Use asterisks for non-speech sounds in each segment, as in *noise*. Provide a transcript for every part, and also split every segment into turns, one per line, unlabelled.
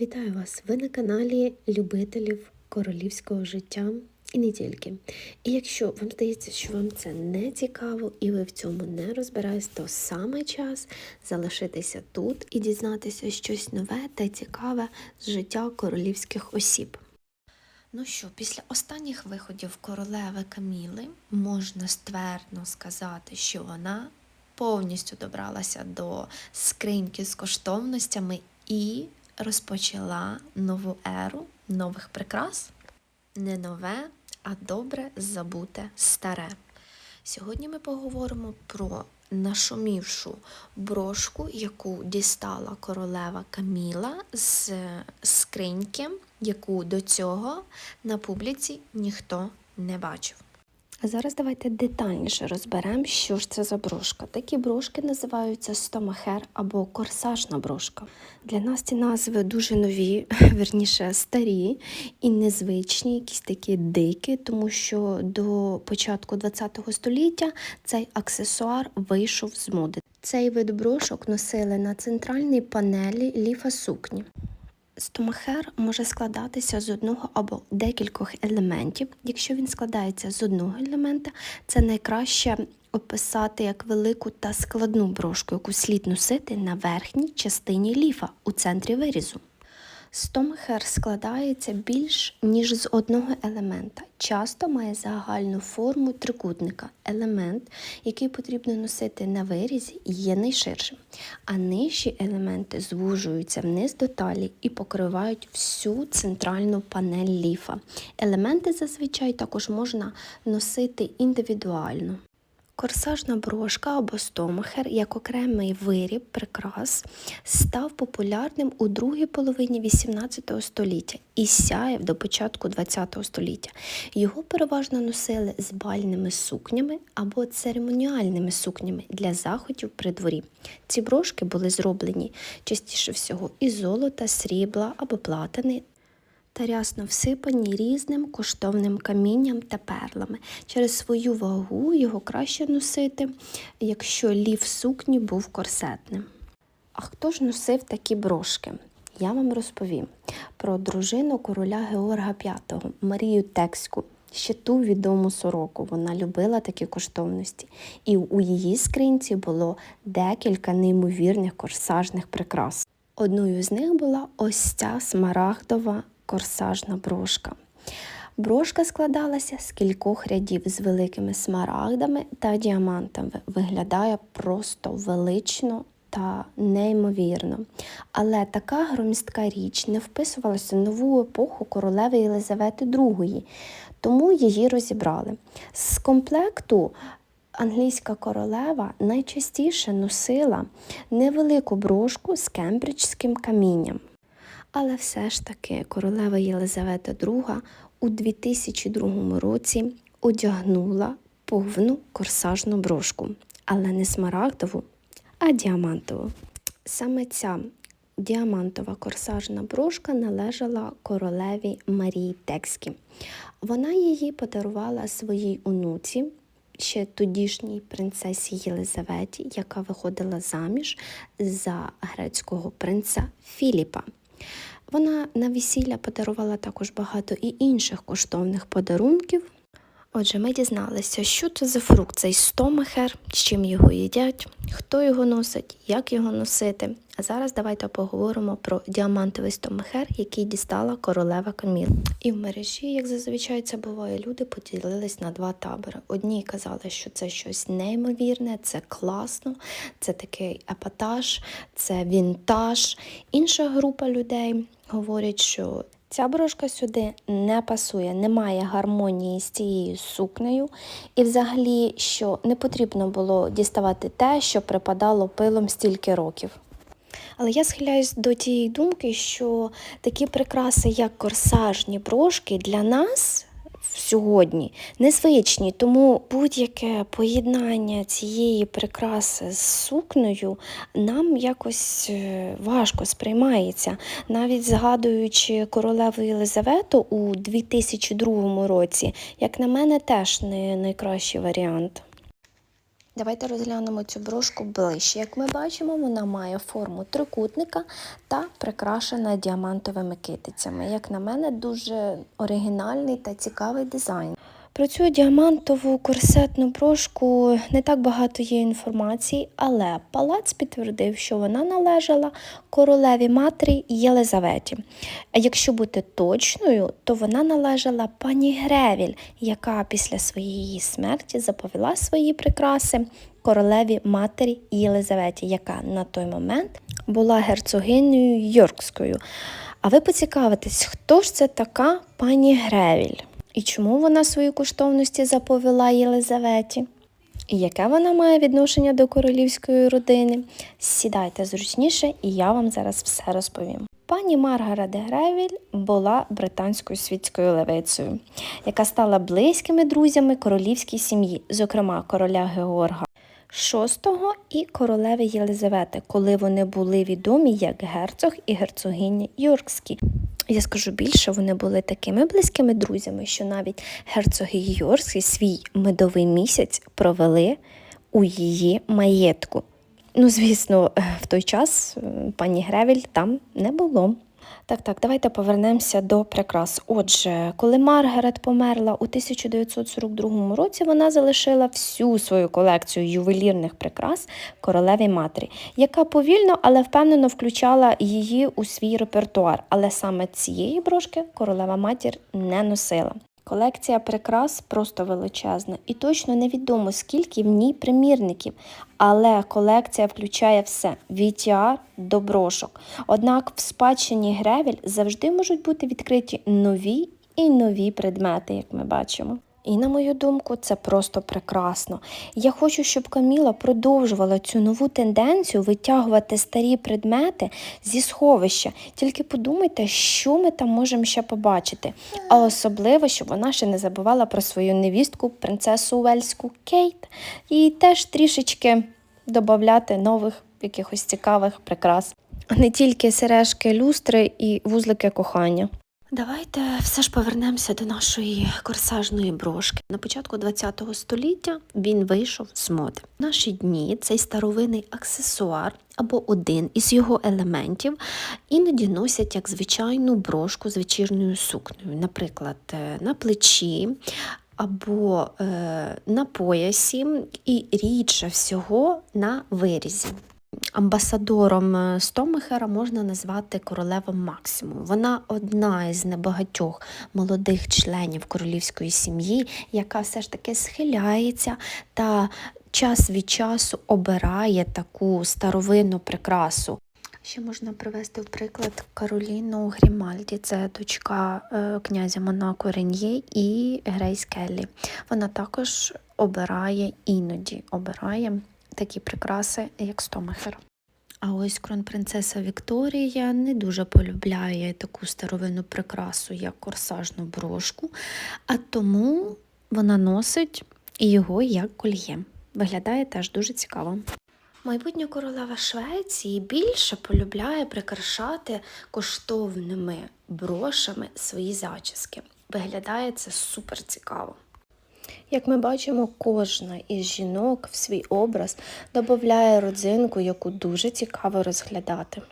Вітаю вас! Ви на каналі любителів королівського життя і не тільки. І якщо вам здається, що вам це не цікаво і ви в цьому не розбираєтесь, то саме час залишитися тут і дізнатися щось нове та цікаве з життя королівських осіб. Ну що, після останніх виходів королеви Каміли можна ствердно сказати, що вона повністю добралася до скриньки з коштовностями і розпочала нову еру нових прикрас. Не нове, а добре забуте старе. Сьогодні ми поговоримо про нашумівшу брошку, яку дістала королева Каміла з скриньки, яку до цього на публіці ніхто не бачив. А зараз давайте детальніше розберемо, що ж це за брошка. Такі брошки називаються стомахер або корсажна брошка. Для нас ці назви дуже нові, *laughs* верніше старі і незвичні, якісь такі дикі, тому що до початку ХХ століття цей аксесуар вийшов з моди. Цей вид брошок носили на центральній панелі ліфа сукні. Стомахер може складатися з одного або декількох елементів. Якщо він складається з одного елемента, це найкраще описати як велику та складну брошку, яку слід носити на верхній частині ліфа у центрі вирізу. Стомахер складається більш ніж з одного елемента. Часто має загальну форму трикутника. Елемент, який потрібно носити на вирізі, є найширшим, а нижчі елементи звужуються вниз до талії і покривають всю центральну панель ліфа. Елементи зазвичай також можна носити індивідуально. Корсажна брошка або стомахер як окремий виріб прикрас став популярним у другій половині XVIII століття і сяяв до початку ХХ століття. Його переважно носили з бальними сукнями або церемоніальними сукнями для заходів при дворі. Ці брошки були зроблені частіше всього із золота, срібла або платини та рясно всипані різним коштовним камінням та перлами. Через свою вагу його краще носити, якщо лів сукні був корсетним. А хто ж носив такі брошки? Я вам розповім про дружину короля Георга V Марію Текську. Ще ту відому сороку вона любила такі коштовності, і у її скринці було декілька неймовірних корсажних прикрас. Одною з них була ось ця смарагдова корсажна брошка. Брошка складалася з кількох рядів з великими смарагдами та діамантами. Виглядає просто велично та неймовірно. Але така громістка річ не вписувалася в нову епоху королеви Єлизавети II, тому її розібрали. З комплекту англійська королева найчастіше носила невелику брошку з кембриджським камінням. Але все ж таки королева Єлизавета II у 2002 році одягнула повну корсажну брошку, але не смарагдову, а діамантову. Саме ця діамантова корсажна брошка належала королеві Марії Текській. Вона її подарувала своїй онуці. Ще тодішній принцесі Єлизаветі, яка виходила заміж за грецького принца Філіпа. Вона на весілля подарувала також багато і інших коштовних подарунків. Отже, ми дізналися, що це за фрукт, цей стомахер, з чим його їдять, хто його носить, як його носити. А зараз давайте поговоримо про діамантовий стомахер, який дістала королева Каміл. І в мережі, як зазвичай це буває, люди поділились на два табори. Одні казали, що це щось неймовірне, це класно, це такий епатаж, це вінтаж. Інша група людей говорять, що Ця брошка сюди не пасує, немає гармонії з цією сукнею, і взагалі, що не потрібно було діставати те, що припадало пилом стільки років. Але я схиляюсь до тієї думки, що такі прикраси, як корсажні брошки, для нас сьогодні незвичні, тому будь-яке поєднання цієї прикраси з сукнею нам якось е, важко сприймається. Навіть згадуючи королеву Єлизавету у 2002 році, як на мене, теж не найкращий варіант. Давайте розглянемо цю брошку ближче. Як ми бачимо, вона має форму трикутника та прикрашена діамантовими китицями. Як на мене, дуже оригінальний та цікавий дизайн. Про цю діамантову корсетну брошку не так багато є інформації, але палац підтвердив, що вона належала королеві матері Єлизаветі. А якщо бути точною, то вона належала пані Гревіль, яка після своєї смерті заповіла свої прикраси королеві матері Єлизаветі, яка на той момент була герцогинею Йоркською. А ви поцікавитесь, хто ж це така пані Гревіль? І чому вона свої коштовності заповіла Єлизаветі? І яке вона має відношення до королівської родини? Сідайте зручніше, і я вам зараз все розповім. Пані Маргарет Гревіль була британською світською левицею, яка стала близькими друзями королівській сім'ї, зокрема короля Георга VI і королеви Єлизавети, коли вони були відомі як герцог і герцогиня Йоркські. Я скажу більше, вони були такими близькими друзями, що навіть герцоги Йоркські свій медовий місяць провели у її маєтку. Ну, звісно, в той час е, пані Гревіль там не було. Так, так, давайте повернемося до прикрас. Отже, коли Маргарет померла у 1942 році, вона залишила всю свою колекцію ювелірних прикрас королеві матері, яка повільно, але впевнено включала її у свій репертуар. Але саме цієї брошки королева матір не носила. Колекція прикрас просто величезна, і точно невідомо, скільки в ній примірників, але колекція включає все від до брошок. Однак в спадщині Гревель завжди можуть бути відкриті нові і нові предмети, як ми бачимо. І на мою думку, це просто прекрасно. Я хочу, щоб Каміла продовжувала цю нову тенденцію витягувати старі предмети зі сховища. Тільки подумайте, що ми там можемо ще побачити. А особливо, щоб вона ще не забувала про свою невістку, принцесу Уельську Кейт, і теж трішечки додати нових якихось цікавих прикрас. Не тільки сережки, люстри і вузлики кохання. Давайте все ж повернемося до нашої корсажної брошки. На початку ХХ століття він вийшов з моди. В наші дні цей старовинний аксесуар або один із його елементів іноді носять як звичайну брошку з вечірньою сукнею, наприклад, е, на плечі. Або е, на поясі, і рідше всього на вирізі. Амбасадором е, Стомихера можна назвати королеву Максимум. Вона одна із небагатьох молодих членів королівської сім'ї, яка все ж таки схиляється та час від часу обирає таку старовинну прикрасу. Ще можна привести в приклад Кароліну Грімальді, це дочка е, князя Монако Рен'є і Грейс Келлі. Вона також обирає іноді обирає такі прикраси, як Стомахер. А ось кронпринцеса Вікторія не дуже полюбляє таку старовинну прикрасу, як корсажну брошку, а тому вона носить його як кольє. Виглядає теж дуже цікаво. Майбутня королева Швеції більше полюбляє прикрашати коштовними брошами свої зачіски. Виглядає це супер цікаво. Як ми бачимо, кожна із жінок в свій образ додає родзинку, яку дуже цікаво розглядати.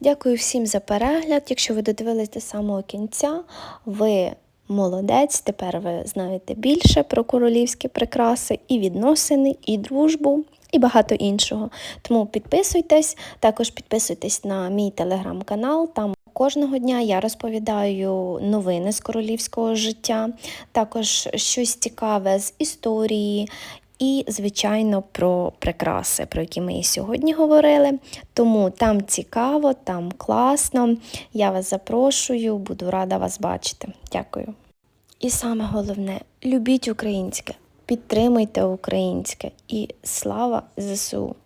Дякую всім за перегляд. Якщо ви додивились до самого кінця, ви молодець, тепер ви знаєте більше про королівські прикраси і відносини, і дружбу. І багато іншого. Тому підписуйтесь, також підписуйтесь на мій телеграм-канал. Там кожного дня я розповідаю новини з королівського життя, також щось цікаве з історії. І, звичайно, про прикраси, про які ми і сьогодні говорили. Тому там цікаво, там класно. Я вас запрошую, буду рада вас бачити. Дякую. І саме головне любіть українське, підтримуйте українське і слава ЗСУ!